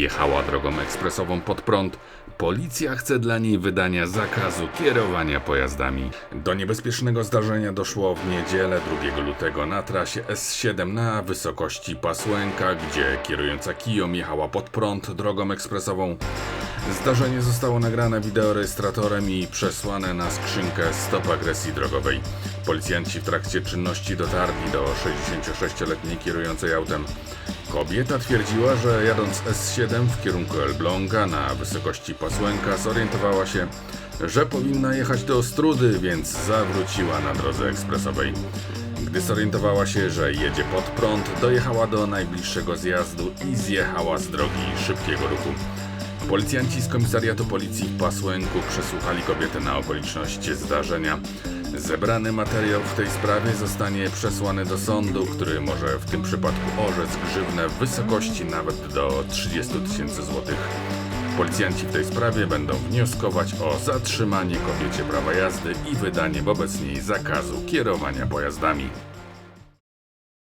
Jechała drogą ekspresową pod prąd. Policja chce dla niej wydania zakazu kierowania pojazdami. Do niebezpiecznego zdarzenia doszło w niedzielę 2 lutego na trasie S7 na wysokości Pasłęka, gdzie kierująca Kijom jechała pod prąd drogą ekspresową. Zdarzenie zostało nagrane wideorejestratorem i przesłane na skrzynkę stop agresji drogowej. Policjanci w trakcie czynności dotarli do 66-letniej kierującej autem. Kobieta twierdziła, że jadąc S7 w kierunku Elbląga na wysokości Pasłęka zorientowała się, że powinna jechać do Ostrudy, więc zawróciła na drodze ekspresowej. Gdy zorientowała się, że jedzie pod prąd, dojechała do najbliższego zjazdu i zjechała z drogi szybkiego ruchu. Policjanci z komisariatu policji w Pasłęku przesłuchali kobietę na okoliczności zdarzenia. Zebrany materiał w tej sprawie zostanie przesłany do sądu, który może w tym przypadku orzec grzywnę w wysokości nawet do 30 tysięcy złotych. Policjanci w tej sprawie będą wnioskować o zatrzymanie kobiecie prawa jazdy i wydanie wobec niej zakazu kierowania pojazdami.